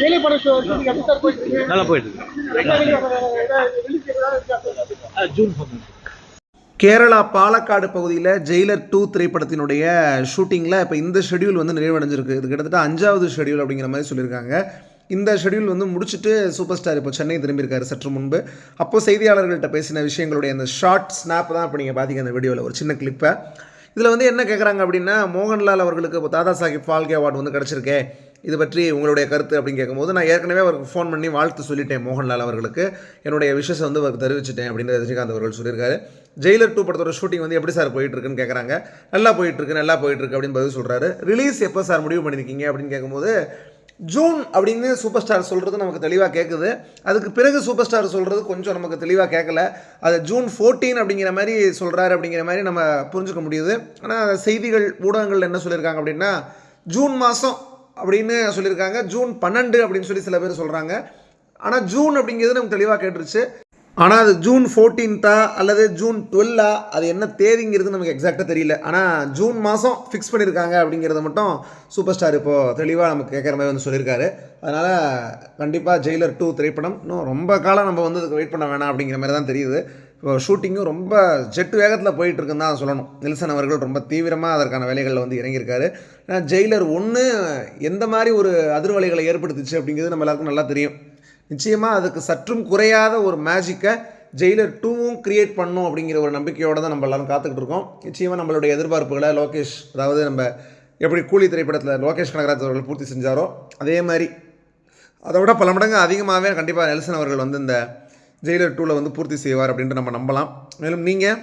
Daily படம் show shooting எப்படி sir போயிட்டு இருக்கு? நல்லா போயிட்டு இருக்கு. ஜூன் பதினஞ்சு கேரளா பாலக்காடு பகுதியில் ஜெயிலர் டூ திரைப்படத்தினுடைய ஷூட்டிங்கில் இப்போ இந்த ஷெட்யூல் வந்து நிறைவடைஞ்சிருக்கு. இது கிட்டத்தட்ட அஞ்சாவது ஷெட்யூல் அப்படிங்கிற மாதிரி சொல்லியிருக்காங்க. இந்த ஷெட்யூல் வந்து முடிச்சுட்டு சூப்பர் ஸ்டார் இப்போ சென்னை திரும்பியிருக்காரு சற்று முன்பு. அப்போ செய்தியாளர்கள்ட்ட பேசின விஷயங்களுடைய அந்த ஷார்ட் ஸ்னாப் தான் இப்போ நீங்கள் பார்த்தீங்க அந்த வீடியோவில் ஒரு சின்ன கிளிப்பை இதில் வந்து என்ன கேட்குறாங்க அப்படின்னா மோகன்லால் அவர்களுக்கு இப்போ தாதா சாஹிப் ஃபால்கே அவார்டு வந்து கிடச்சிருக்கே. இது பற்றி உங்களுடைய கருத்து அப்படின்னு கேட்கும்போது நான் ஏற்கனவே அவருக்கு ஃபோன் பண்ணி வாழ்த்து சொல்லிட்டேன் மோகன்லால் அவர்களுக்கு. என்னுடைய விஷயத்தை வந்து அவருக்கு தெரிவிச்சிட்டேன் அப்படின்னு ரஜினிகாந்த் அவர்கள் சொல்லியிருக்காரு. ஜெயிலர் டூ படத்தோட ஷூட்டிங் வந்து எப்படி சார் போயிட்டுருக்குன்னு கேட்குறாங்க நல்லா போயிட்டுருக்கு நல்லா போயிட்டுருக்கு அப்படின்னு பதில் சொல்கிறாரு ரிலீஸ் எப்போ சார் முடிவு பண்ணியிருக்கீங்க அப்படின்னு கேட்கும்போது ஜூன் அப்படின்னு சூப்பர் ஸ்டார் சொல்கிறது நமக்கு தெளிவாக கேட்குது அதுக்கு பிறகு சூப்பர் ஸ்டார் சொல்கிறது கொஞ்சம் நமக்கு தெளிவாக கேட்கல அது ஜூன் ஃபோர்டீன் அப்படிங்கிற மாதிரி சொல்கிறாரு அப்படிங்கிற மாதிரி நம்ம புரிஞ்சுக்க முடியுது. ஆனால் செய்திகள் ஊடகங்கள் என்ன சொல்லியிருக்காங்க அப்படின்னா ஜூன் மாதம் அப்படின்னு சொல்லியிருக்காங்க. ஜூன் பன்னெண்டு அப்படின்னு சொல்லி சில பேர் சொல்கிறாங்க ஆனால் ஜூன் அப்படிங்கிறது நமக்கு தெளிவாக கேட்டுருச்சு. ஆனால் அது ஜூன் ஃபோர்டீன்த்தா அல்லது ஜூன் டுவெல்லா அது என்ன தேதிங்கிறது நமக்கு எக்ஸாக்டாக தெரியல. ஆனால் ஜூன் மாதம் ஃபிக்ஸ் பண்ணியிருக்காங்க அப்படிங்கிறத மட்டும் சூப்பர் ஸ்டார் இப்போது தெளிவாக நமக்கு கேட்குற மாதிரி வந்து சொல்லியிருக்காரு அதனால் கண்டிப்பாக ஜெயிலர் டூ திரைப்படம் இன்னும் ரொம்ப காலம் நம்ம வந்து அதுக்கு வெயிட் பண்ண வேணாம் அப்படிங்கிற மாதிரி தான் தெரியுது. இப்போ ஷூட்டிங்கும் ரொம்ப ஜெட் வேகத்தில் போயிட்டுருக்குன்னு தான் சொல்லணும். நெல்சன் அவர்கள் ரொம்ப தீவிரமாக அதற்கான வேலைகளில் வந்து இறங்கியிருக்காரு. ஜெயிலர் ஒன்று எந்த மாதிரி ஒரு அதிர்வலைகளை ஏற்படுத்துச்சு அப்படிங்கிறது நம்ம எல்லாருக்கும் நல்லா தெரியும். நிச்சயமாக அதுக்கு சற்றும் குறையாத ஒரு மேஜிக்கை ஜெயிலர் டூவும் கிரியேட் பண்ணும் அப்படிங்கிற ஒரு நம்பிக்கையோடு தான் நம்ம எல்லாரும் காத்துக்கிட்டு இருக்கோம். நிச்சயமாக நம்மளுடைய எதிர்பார்ப்புகளை லோகேஷ் அதாவது நம்ம எப்படி கூலி திரைப்படத்தில் லோகேஷ் கனகராஜ் அவர்கள் பூர்த்தி செஞ்சாரோ அதே மாதிரி அதை விட பல மடங்கு அதிகமாகவே கண்டிப்பாக நெல்சன் அவர்கள் வந்து இந்த ஜெயிலர் டூவில் வந்து பூர்த்தி செய்வார் அப்படின்ட்டு நம்ம நம்பலாம். மேலும் நீங்கள்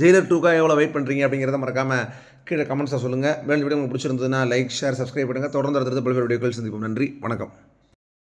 ஜெயிலர் டூக்காக எவ்வளோ வெயிட் பண்ணுறீங்க அப்படிங்கிறத மறக்காமல் கீழே கமெண்ட்ஸாக சொல்லுங்கள் மேலும் வீடியோ உங்களுக்கு பிடிச்சிருந்ததுன்னா லைக் ஷேர் சப்ஸ்கிரைப் பண்ணுங்கள் தொடர்ந்து அடுத்தது பல்வேறு வீடியோக்கள் சந்திப்போம். நன்றி. வணக்கம்.